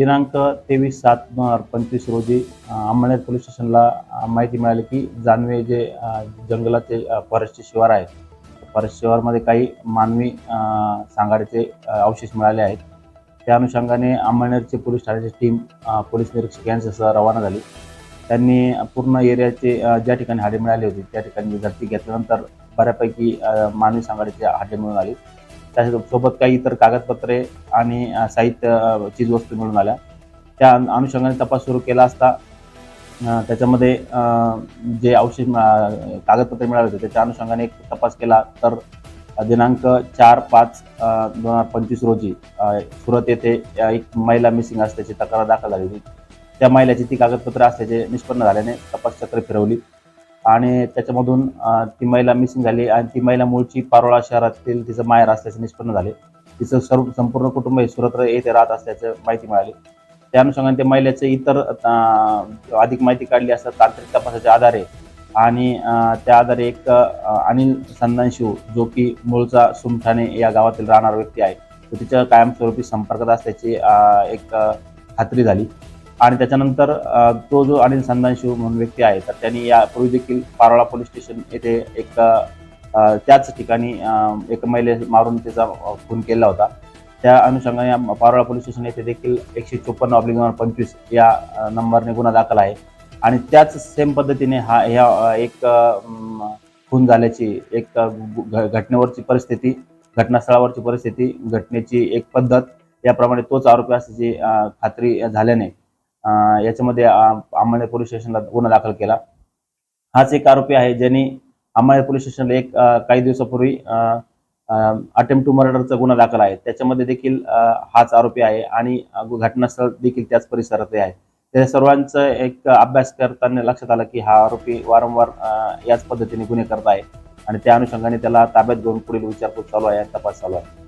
दिनांक तेवीस सात दोन हजार पंचवीस रोजी अ, अंमळनेर पोलीस स्टेशनला माहिती मिळाली की जानवे जे जंगलाचे फॉरेस्टचे शिवार आहेत. फॉरेस्ट शिवारमध्ये काही मानवी सांगाडीचे सांगाड्याचे अवशेष मिळाले आहेत. त्या अनुषंगाने अंमळनेरचे पोलीस ठाण्याची टीम पोलीस निरीक्षक यांच्यासह रवाना झाली. त्यांनी पूर्ण एरियाचे ज्या ठिकाणी हाडे मिळाली होती त्या ठिकाणी झडती घेतल्यानंतर बऱ्यापैकी मानवी सांगाडीचे हाडे मिळून आली. त्यासोबत काही इतर कागदपत्रे आणि साहित्य चीजवस्तू मिळून आल्या. त्या अनु- अनुषंगाने तपास सुरू केला असता त्याच्यामध्ये जे अवशेष कागदपत्रे मिळाले होते त्याच्या अनुषंगाने एक तपास केला तर दिनांक चार पाच दोन हजार पंचवीस रोजी सुरत येथे एक महिला मिसिंग असल्याची तक्रार दाखल झाली होती त्या महिलाची ती कागदपत्रे असल्याचे निष्पन्न झाल्याने तपास चक्र फिरवली. आणि त्याच्यामधून ती महिला मिसिंग झाली आणि ती महिला मूळची पारोळा शहरातील तिचं माहेर असल्याचे निष्पन्न झाले. तिचं सर्व संपूर्ण कुटुंब हे सुरत्र येथे राहत असल्याचं माहिती मिळाली. त्या अनुषंगाने त्या महिलेचे इतर अधिक माहिती काढली असता तांत्रिक तपासाच्या आधारे आणि त्या आधारे एक अनिल संदानशिव जो की मूळचा सुमठाणे या गावातील राहणारा व्यक्ती आहे तो तिच्या कायमस्वरूपी संपर्कात असल्याची एक खात्री झाली. आणि त्याच्यानंतर तो जो अनिल संदानशिव म्हणून व्यक्ती आहे तर त्यांनी यापूर्वी देखील पारोळा पोलीस स्टेशन येथे एक त्याच ठिकाणी एक महिले मारून त्याचा खून केला होता. त्या अनुषंगाने या पारोळा पोलीस स्टेशन येथे देखील एकशे चोपन्न ऑब्लिक नंबर पंचवीस या नंबरने गुन्हा दाखल आहे. आणि त्याच सेम पद्धतीने हा ह्या एक खून झाल्याची एक घटनेवरची परिस्थिती घटनास्थळावरची परिस्थिती घटनेची एक पद्धत याप्रमाणे तोच आरोपी असल्याची खात्री झाल्याने याच्यामध्ये अ, पोलीस स्टेशनला गुन्हा दाखल केला. हाच एक आरोपी आहे ज्यांनी अंमळनेर पोलीस स्टेशनला एक काही दिवसापूर्वी अटेम्प्ट टू मर्डरचा गुन्हा दाखल आहे. त्याच्यामध्ये देखील हाच आरोपी आहे आणि घटनास्थळ देखील त्याच परिसरात आहे. त्या सर्वांचं एक अभ्यास करताना लक्षात आलं की हा आरोपी वारंवार याच पद्धतीने गुन्हे करत आहे आणि त्या अनुषंगाने त्याला ताब्यात घेऊन पुढील विचारपूस चालू आहे तपास चालू आहे.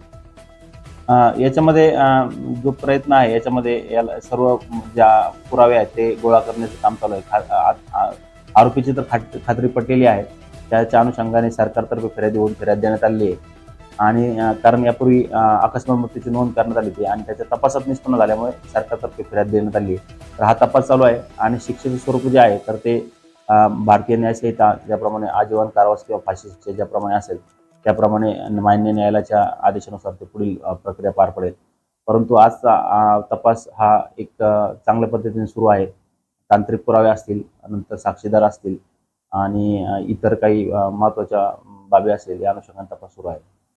याच्यामध्ये जो प्रयत्न आहे याच्यामध्ये याला सर्व ज्या पुरावे आहेत ते गोळा करण्याचं काम चालू आहे. खा- आरोपीची तर खात- खात्री पटलेली आहे. त्याच्या अनुषंगाने सरकारतर्फे फिर्यादी होऊन फिर्याद देण्यात आली आहे. आणि कारण यापूर्वी अकस्मात मृत्यूची नोंद करण्यात आली होती आणि त्याच्या तपासात निष्पन्न झाल्यामुळे सरकारतर्फे फिर्याद देण्यात आली आहे. तर हा तपास चालू आहे आणि शिक्षेचं स्वरूप जे आहे तर ते भारतीय न्यायसंहिता ज्याप्रमाणे आजीवन कारावास किंवा फाशी शिक्षा ज्याप्रमाणे असेल त्याप्रमाणे मान्य न्यायालयाच्या आदेशानुसार ते पुढील प्रक्रिया पार पडेल. परंतु आजचा तपास हा एक चांगल्या पद्धतीने सुरू आहे. तांत्रिक पुरावे असतील नंतर साक्षीदार असतील आणि इतर काही महत्त्वाच्या बाबी असेल या अनुषंगाने तपास सुरू आहे.